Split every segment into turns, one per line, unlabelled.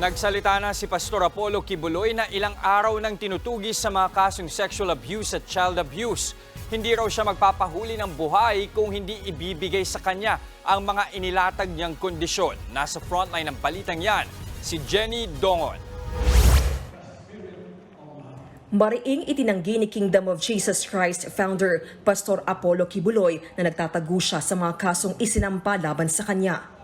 Nagsalita na si Pastor Apollo Kibuloy na ilang araw nang tinutugis sa mga kasong sexual abuse at child abuse. Hindi raw siya magpapahuli ng buhay kung hindi ibibigay sa kanya ang mga inilatag niyang kondisyon. Nasa frontline ng balitang yan, si Jenny Dongon.
Mariing itinanggi ni Kingdom of Jesus Christ founder Pastor Apollo Kibuloy na nagtatago siya sa mga kasong isinampa laban sa kanya.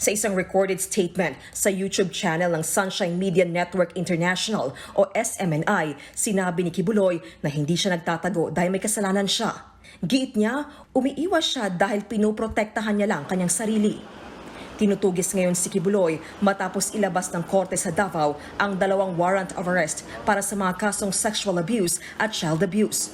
Sa isang recorded statement sa YouTube channel ng Sunshine Media Network International o SMNI, sinabi ni Kibuloy na hindi siya nagtatago dahil may kasalanan siya. Giit niya, umiiwas siya dahil pinoprotektahan niya lang kanyang sarili. Tinutugis ngayon si Kibuloy matapos ilabas ng korte sa Davao ang dalawang warrant of arrest para sa mga kasong sexual abuse at child abuse.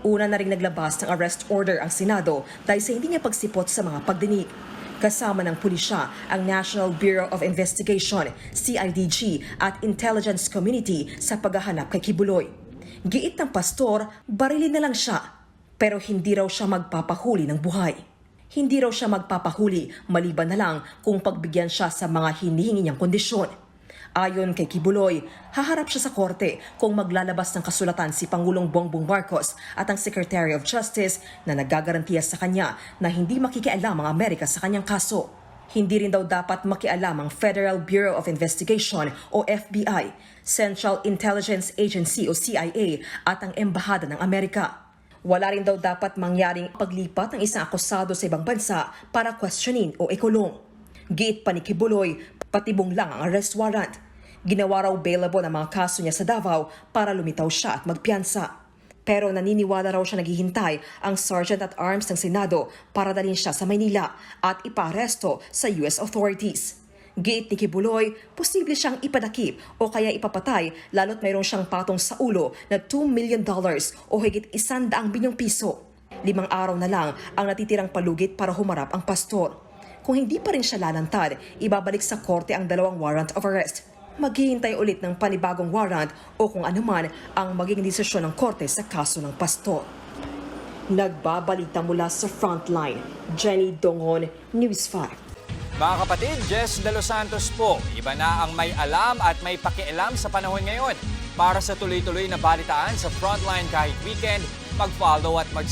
Una na rin naglabas ng arrest order ang Senado dahil sa hindi niya pagsipot sa mga pagdinig. Kasama ng pulisya ang National Bureau of Investigation, CIDG at Intelligence Community sa paghahanap kay Kibuloy. Giit ng pastor, barilin na lang siya, pero hindi raw siya magpapahuli ng buhay. Hindi raw siya magpapahuli maliban na lang kung pagbigyan siya sa mga hinihingi niyang kondisyon. Ayon kay Kibuloy, haharap siya sa korte kung maglalabas ng kasulatan si Pangulong Bongbong Marcos at ang Secretary of Justice na nagagarantiya sa kanya na hindi makikialam ang Amerika sa kanyang kaso. Hindi rin daw dapat makialam ang Federal Bureau of Investigation o FBI, Central Intelligence Agency o CIA at ang Embahada ng Amerika. Wala rin daw dapat mangyaring paglipat ng isang akusado sa ibang bansa para questionin o ikulong. Giit pa ni Kibuloy, patibong lang ang arrest warrant. Ginawa raw bailable ang mga kaso niya sa Davao para lumitaw siya at magpiyansa. Pero naniniwala raw siya naghihintay ang Sergeant at Arms ng Senado para dalhin siya sa Maynila at ipaaresto sa US authorities. Giit ni Kibuloy, posible siyang ipadakip o kaya ipapatay lalo't mayroon siyang patong sa ulo na 2 million dollars o higit isandaang bilyong piso. Limang araw na lang ang natitirang palugit para humarap ang pastor. Kung hindi pa rin siya lalantad, ibabalik sa korte ang dalawang warrant of arrest. Maghihintay ulit ng panibagong warrant o kung anuman ang magiging desisyon ng korte sa kaso ng pastor. Nagbabalita mula sa Frontline, Jenny Dongon, News 5.
Mga kapatid, Jess De Los Santos po. Iba na ang may alam at may pakialam sa panahon ngayon. Para sa tuloy-tuloy na balitaan sa Frontline kahit weekend, mag-follow at mag